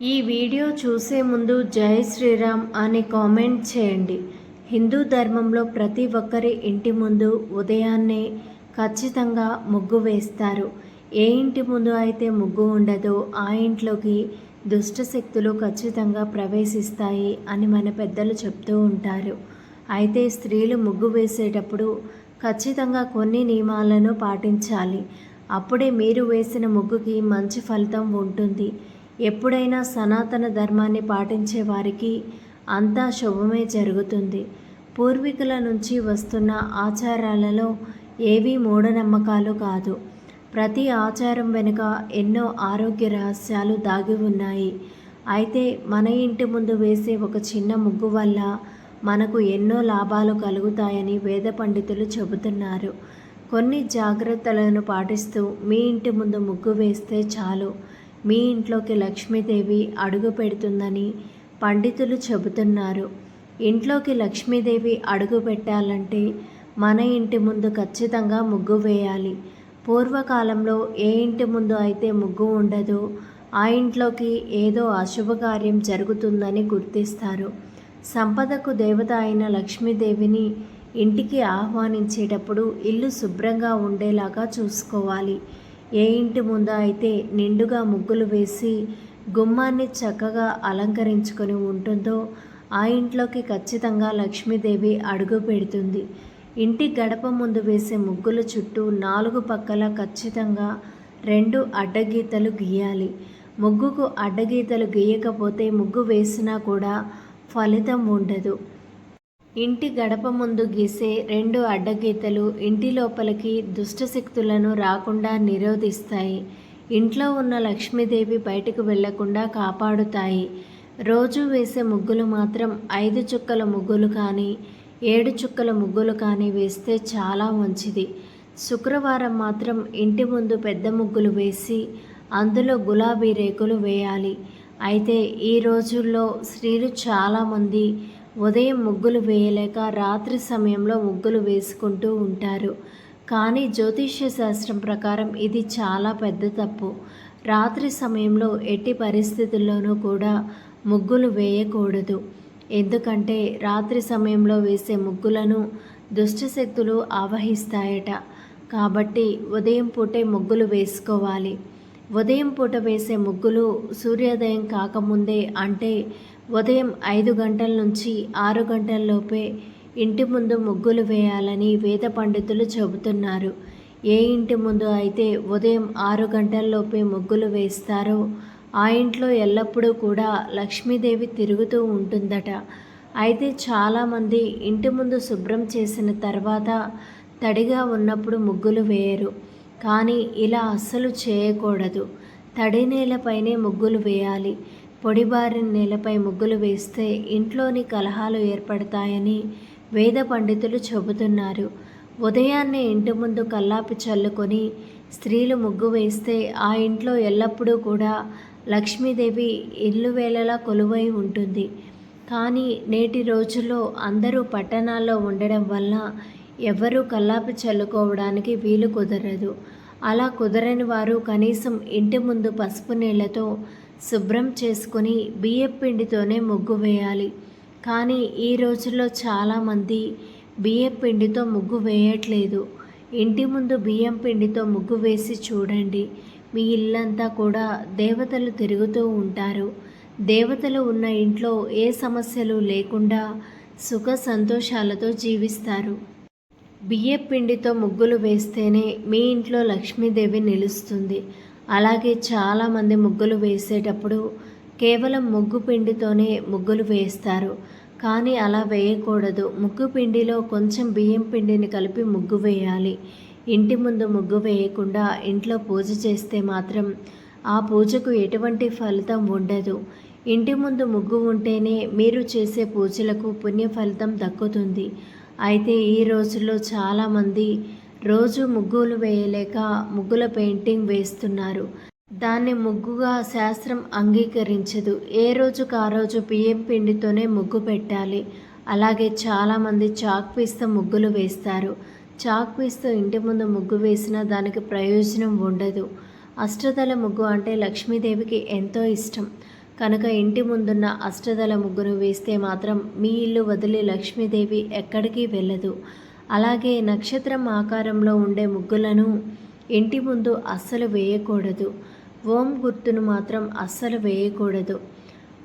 ఈ వీడియో చూసే ముందు జై శ్రీరామ్ అని కామెంట్ చేయండి. హిందూ ధర్మంలో ప్రతి ఒక్కరి ఇంటి ముందు ఉదయాన్నే ఖచ్చితంగా ముగ్గు వేస్తారు. ఏ ఇంటి ముందు అయితే ముగ్గు ఉండదో ఆ ఇంట్లోకి దుష్ట శక్తులు ఖచ్చితంగా ప్రవేశిస్తాయి అని మన పెద్దలు చెప్తూ ఉంటారు. అయితే స్త్రీలు ముగ్గు వేసేటప్పుడు ఖచ్చితంగా కొన్ని నియమాలను పాటించాలి. అప్పుడే మీరు వేసిన ముగ్గుకి మంచి ఫలితం ఉంటుంది. ఎప్పుడైనా సనాతన ధర్మాన్ని పాటించే వారికి అంతా శుభమే జరుగుతుంది. పూర్వీకుల నుంచి వస్తున్న ఆచారాలలో ఏవీ మూఢనమ్మకాలు కాదు. ప్రతి ఆచారం వెనుక ఎన్నో ఆరోగ్య రహస్యాలు దాగి ఉన్నాయి. అయితే మన ఇంటి ముందు వేసే ఒక చిన్న ముగ్గు వల్ల మనకు ఎన్నో లాభాలు కలుగుతాయని వేద పండితులు చెబుతున్నారు. కొన్ని జాగ్రత్తలను పాటిస్తూ మీ ఇంటి ముందు ముగ్గు వేస్తే చాలు. మీ ఇంట్లోకి లక్ష్మీదేవి అడుగు పెడుతుందని పండితులు చెబుతున్నారు. ఇంట్లోకి లక్ష్మీదేవి అడుగు పెట్టాలంటే మన ఇంటి ముందు ఖచ్చితంగా ముగ్గు వేయాలి. పూర్వకాలంలో ఏ ఇంటి ముందు అయితే ముగ్గు ఉండదో ఆ ఇంట్లోకి ఏదో అశుభకార్యం జరుగుతుందని గుర్తిస్తారు. సంపదకు దేవత అయిన లక్ష్మీదేవిని ఇంటికి ఆహ్వానించేటప్పుడు ఇల్లు శుభ్రంగా ఉండేలాగా చూసుకోవాలి. ఏ ఇంటి ముందు అయితే నిండుగా ముగ్గులు వేసి గుమ్మాన్ని చక్కగా అలంకరించుకొని ఉంటుందో ఆ ఇంట్లోకి ఖచ్చితంగా లక్ష్మీదేవి అడుగు పెడుతుంది. ఇంటి గడప ముందు వేసే ముగ్గుల చుట్టూ నాలుగు పక్కల ఖచ్చితంగా రెండు అడ్డగీతలు గీయాలి. ముగ్గుకు అడ్డగీతలు గీయకపోతే ముగ్గు వేసినా కూడా ఫలితం ఉండదు. ఇంటి గడప ముందు గీసే రెండు అడ్డగీతలు ఇంటి లోపలికి దుష్టశక్తులను రాకుండా నిరోధిస్తాయి. ఇంట్లో ఉన్న లక్ష్మీదేవి బయటకు వెళ్ళకుండా కాపాడుతాయి. రోజు వేసే ముగ్గులు మాత్రం ఐదు చుక్కల ముగ్గులు కానీ ఏడు చుక్కల ముగ్గులు కానీ వేస్తే చాలా మంచిది. శుక్రవారం మాత్రం ఇంటి ముందు పెద్ద ముగ్గులు వేసి అందులో గులాబీ రేకులు వేయాలి. అయితే ఈ రోజుల్లో స్త్రీలు చాలామంది ఉదయం ముగ్గులు వేయలేక రాత్రి సమయంలో ముగ్గులు వేసుకుంటూ ఉంటారు. కానీ జ్యోతిష్య శాస్త్రం ప్రకారం ఇది చాలా పెద్ద తప్పు. రాత్రి సమయంలో ఎట్టి పరిస్థితుల్లోనూ కూడా ముగ్గులు వేయకూడదు. ఎందుకంటే రాత్రి సమయంలో వేసే ముగ్గులను దుష్టశక్తులు ఆవహిస్తాయట. కాబట్టి ఉదయం పూటే ముగ్గులు వేసుకోవాలి. ఉదయం పూట వేసే ముగ్గులు సూర్యోదయం కాకముందే అంటే ఉదయం ఐదు గంటల నుంచి ఆరు గంటల్లోపే ఇంటి ముందు ముగ్గులు వేయాలని వేద పండితులు చెబుతున్నారు. ఏ ఇంటి ముందు అయితే ఉదయం ఆరు గంటల్లోపే ముగ్గులు వేస్తారో ఆ ఇంట్లో ఎల్లప్పుడూ కూడా లక్ష్మీదేవి తిరుగుతూ ఉంటుందట. అయితే చాలామంది ఇంటి ముందు శుభ్రం చేసిన తర్వాత తడిగా ఉన్నప్పుడు ముగ్గులు వేయరు. కానీ ఇలా అస్సలు చేయకూడదు. తడి నేలపైనే ముగ్గులు వేయాలి. పొడిబారిన నేలపై ముగ్గులు వేస్తే ఇంట్లోని కలహాలు ఏర్పడతాయని వేద పండితులు చెబుతున్నారు. ఉదయాన్నే ఇంటి ముందు కల్లాపి చల్లుకొని స్త్రీలు ముగ్గు వేస్తే ఆ ఇంట్లో ఎల్లప్పుడూ కూడా లక్ష్మీదేవి ఇల్లు వేళలా కొలువై ఉంటుంది. కానీ నేటి రోజుల్లో అందరూ పట్టణాల్లో ఉండడం వల్ల ఎవరూ కల్లాపి చల్లుకోవడానికి వీలు కుదరదు. అలా కుదరని వారు కనీసం ఇంటి ముందు పసుపు నీళ్ళతో శుభ్రం చేసుకుని బియ్యం పిండితోనే ముగ్గు వేయాలి. కానీ ఈ రోజుల్లో చాలామంది బియ్యం పిండితో ముగ్గు వేయట్లేదు. ఇంటి ముందు బియ్యం పిండితో ముగ్గు వేసి చూడండి. మీ ఇల్లంతా కూడా దేవతలు తిరుగుతూ ఉంటారు. దేవతలు ఉన్న ఇంట్లో ఏ సమస్యలు లేకుండా సుఖ సంతోషాలతో జీవిస్తారు. బియ్యం పిండితో ముగ్గులు వేస్తేనే మీ ఇంట్లో లక్ష్మీదేవి నిలుస్తుంది. అలాగే చాలామంది ముగ్గులు వేసేటప్పుడు కేవలం ముగ్గు పిండితోనే ముగ్గులు వేస్తారు. కానీ అలా వేయకూడదు. ముగ్గు పిండిలో కొంచెం బియ్యం పిండిని కలిపి ముగ్గు వేయాలి. ఇంటి ముందు ముగ్గు వేయకుండా ఇంట్లో పూజ చేస్తే మాత్రం ఆ పూజకు ఎటువంటి ఫలితం ఉండదు. ఇంటి ముందు ముగ్గు ఉంటేనే మీరు చేసే పూజలకు పుణ్య ఫలితం దక్కుతుంది. అయితే ఈ రోజుల్లో చాలామంది రోజు ముగ్గులు వేయలేక ముగ్గుల పెయింటింగ్ వేస్తున్నారు. దాన్ని ముగ్గుగా శాస్త్రం అంగీకరించదు. ఏ రోజుకు ఆ రోజు బియ్యం పిండితోనే ముగ్గు పెట్టాలి. అలాగే చాలామంది చాక్ పీస్తో ముగ్గులు వేస్తారు. చాక్ పీస్తో ఇంటి ముందు ముగ్గు వేసినా దానికి ప్రయోజనం ఉండదు. అష్టదళ ముగ్గు అంటే లక్ష్మీదేవికి ఎంతో ఇష్టం. కనుక ఇంటి ముందున్న అష్టదళ ముగ్గును వేస్తే మాత్రం మీ ఇల్లు వదిలి లక్ష్మీదేవి ఎక్కడికి వెళ్ళదు. అలాగే నక్షత్రం ఆకారంలో ఉండే ముగ్గులను ఇంటి ముందు అస్సలు వేయకూడదు. ఓం గుర్తును మాత్రం అస్సలు వేయకూడదు.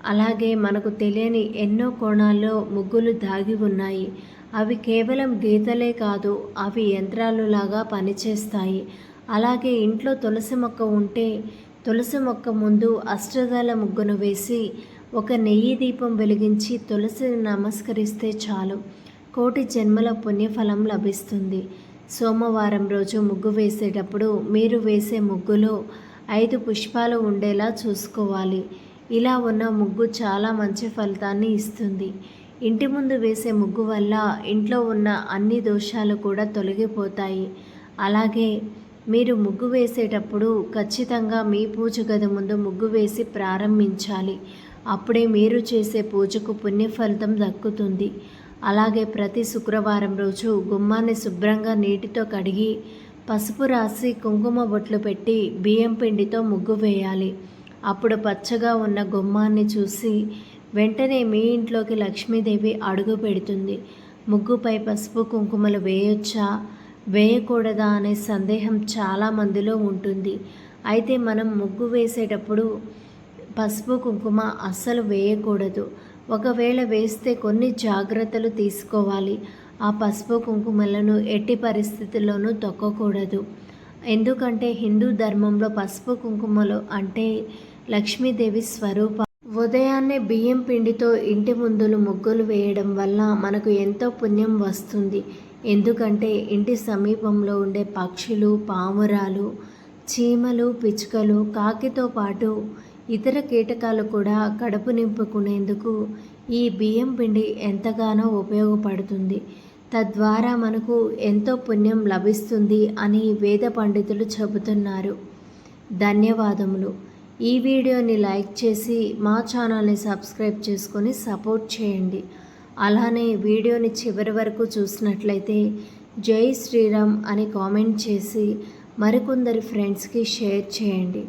అలాగే మనకు తెలియని ఎన్నో కోణాల్లో ముగ్గులు దాగి ఉన్నాయి. అవి కేవలం గీతలే కాదు అవి యంత్రాలులాగా పనిచేస్తాయి. అలాగే ఇంట్లో తులసి మొక్క ఉంటే తులసి మొక్క ముందు అష్టదళ ముగ్గును వేసి ఒక నెయ్యి దీపం వెలిగించి తులసిని నమస్కరిస్తే చాలు. కోటి జన్మల పుణ్యఫలం లభిస్తుంది. సోమవారం రోజు ముగ్గు వేసేటప్పుడు మీరు వేసే ముగ్గులో ఐదు పుష్పాలు ఉండేలా చూసుకోవాలి. ఇలా ఉన్న ముగ్గు చాలా మంచి ఫలితాన్ని ఇస్తుంది. ఇంటి ముందు వేసే ముగ్గు వల్ల ఇంట్లో ఉన్న అన్ని దోషాలు కూడా తొలగిపోతాయి. అలాగే మీరు ముగ్గు వేసేటప్పుడు ఖచ్చితంగా మీ పూజ గది ముందు ముగ్గు వేసి ప్రారంభించాలి. అప్పుడే మీరు చేసే పూజకు పుణ్యఫలితం దక్కుతుంది. అలాగే ప్రతి శుక్రవారం రోజు గుమ్మాన్ని శుభ్రంగా నీటితో కడిగి పసుపు రాసి కుంకుమ బొట్లు పెట్టి బియ్యం పిండితో ముగ్గు వేయాలి. అప్పుడు పచ్చగా ఉన్న గుమ్మాన్ని చూసి వెంటనే మీ ఇంట్లోకి లక్ష్మీదేవి అడుగు పెడుతుంది. ముగ్గుపై పసుపు కుంకుమలు వేయొచ్చా? వేయకూడదా అనే సందేహం చాలా మందిలో ఉంటుంది. అయితే మనం ముగ్గు వేసేటప్పుడు పసుపు కుంకుమ అస్సలు వేయకూడదు. ఒకవేళ వేస్తే కొన్ని జాగ్రత్తలు తీసుకోవాలి. ఆ పసుపు కుంకుమలను ఎట్టి పరిస్థితుల్లోనూ తొక్కకూడదు. ఎందుకంటే హిందూ ధర్మంలో పసుపు కుంకుమలు అంటే లక్ష్మీదేవి స్వరూప. ఉదయాన్నే బియ్యం పిండితో ఇంటి ముందులు ముగ్గులు వేయడం వల్ల మనకు ఎంతో పుణ్యం వస్తుంది. ఎందుకంటే ఇంటి సమీపంలో ఉండే పక్షులు పామురాలు చీమలు పిచ్చుకలు కాకితో పాటు ఇతర కీటకాలు కూడా కడుపు నింపుకునేందుకు ఈ బియ్యం పిండి ఎంతగానో ఉపయోగపడుతుంది. తద్వారా మనకు ఎంతో పుణ్యం లభిస్తుంది అని వేద పండితులు చెబుతున్నారు. ధన్యవాదములు. ఈ వీడియోని లైక్ చేసి మా ఛానల్ని సబ్స్క్రైబ్ చేసుకొని సపోర్ట్ చేయండి. అలానే వీడియోని చివరి వరకు చూసినట్లయితే జై శ్రీరామ్ అని కామెంట్ చేసి మరికొందరి ఫ్రెండ్స్కి షేర్ చేయండి.